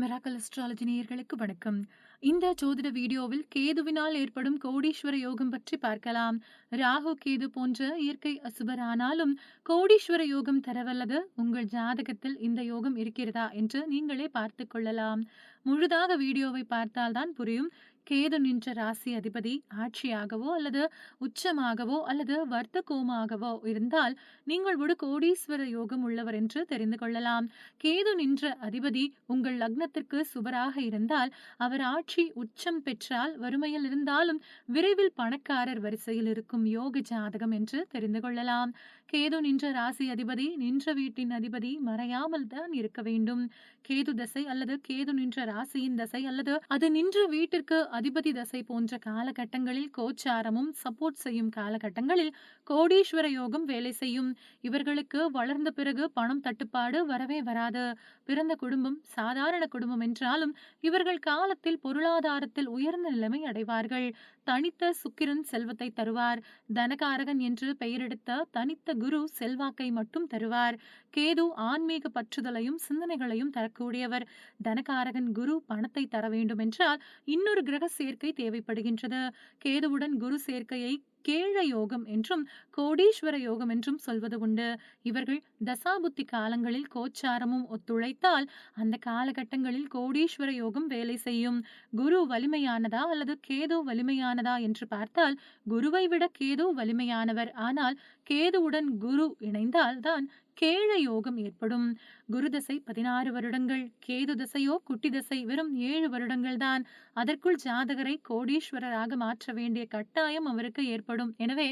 மெராக்கல் astrology நேயர்களுக்கு வணக்கம். இந்த ஜோதிட வீடியோவில் கேதுவினால் ஏற்படும் கோடீஸ்வர யோகம் பற்றி பார்க்கலாம். ராகு கேது போன்ற இயற்கை அசுபரானாலும் கோடீஸ்வர யோகம் தரவல்லது உங்கள் ஜாதகத்தில் இந்த யோகம் இருக்கிறதா என்று நீங்களே பார்த்து கொள்ளலாம். முழுதாக வீடியோவை பார்த்தால்தான் புரியும். கேது நின்ற ராசி அதிபதி ஆட்சியாகவோ அல்லது உச்சமாகவோ அல்லது வர்த்தகோமாகவோ இருந்தால் நீங்கள் ஒரு கோடீஸ்வர யோகம் உள்ளவர் என்று தெரிந்து கொள்ளலாம். கேது நின்ற அதிபதி உங்கள் லக்னத்திற்கு சுபராக இருந்தால் அவர் ஆட்சி உச்சம் பெற்றால் வறுமையில் இருந்தாலும் விரைவில் பணக்காரர் வரிசையில் இருக்கும் யோக ஜாதகம் என்று தெரிந்து கொள்ளலாம். கேது நின்ற ராசி அதிபதி நின்ற வீட்டின் அதிபதி மறையாமல் தான் இருக்க வேண்டும். கேது தசை அல்லது கேது நின்ற ராசியின் தசை அல்லது அது நின்று வீட்டிற்கு அதிபதி தசை போன்ற காலகட்டங்களில் கோச்சாரமும் சப்போர்ட் செய்யும் காலகட்டங்களில் கோடீஸ்வர யோகம் வேலை செய்யும். இவர்களுக்கு வளர்ந்த பிறகு பணம் தட்டுப்பாடு வரவே வராது. பிறந்த குடும்பம் சாதாரண குடும்பம் என்றாலும் இவர்கள் காலத்தில் பொருளாதாரத்தில் உயர்ந்த நிலைமை அடைவார்கள். தனித்த சுக்கிரன் செல்வத்தை தருவார். தனகாரகன் என்று பெயரெடுத்த தனித்த குரு செல்வாக்கை மட்டும் தருவார். கேது ஆன்மீக பற்றுதலையும் சிந்தனைகளையும் தரக்கூடியவர். தனகாரகன் குரு பணத்தை தர வேண்டும் என்றால் இன்னொரு கிரக சேர்க்கை தேவைப்படுகின்றது. கேதுவுடன் குரு சேர்க்கையை கேழ யோகம் என்றும் கோடீஸ்வர யோகம் என்றும் சொல்வது உண்டு. இவர்கள் தசாபுத்தி காலங்களில் கோச்சாரமும் ஒத்துழைத்தால் அந்த காலகட்டங்களில் கோடீஸ்வர யோகம் வேலை செய்யும். குரு வலிமையானதா அல்லது கேது வலிமையானதா என்று பார்த்தால் குருவை விட கேது வலிமையானவர். ஆனால் கேதுவுடன் குரு இணைந்தால் தான் கேழ யோகம் ஏற்படும். குரு தசை பதினாறு வருடங்கள் கேது தசையோ குட்டி தசை வெறும் ஏழு வருடங்கள் தான். அதற்குள் ஜாதகரை கோடீஸ்வரராக மாற்ற வேண்டிய கட்டாயம் அவருக்கு ஏற்படும். ஏற்படும் எனவே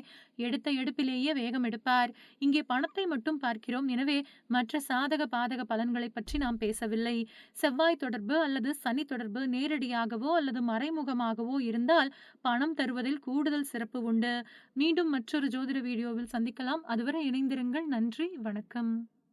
எடுத்த எடுப்பிலேயே வேகம் எடுப்பார். இங்கே பணத்தை மட்டும் பார்க்கிறோம். எனவே மற்ற சாதக பாதக பலன்களை பற்றி நாம் பேசவில்லை. செவ்வாய் தொடர்பு அல்லது சனி தொடர்பு நேரடியாகவோ அல்லது மறைமுகமாகவோ இருந்தால் பணம் தருவதில் கூடுதல் சிறப்பு உண்டு. மீண்டும் மற்றொரு ஜோதிட வீடியோவில் சந்திக்கலாம். அதுவரை இணைந்திருங்கள். நன்றி. வணக்கம்.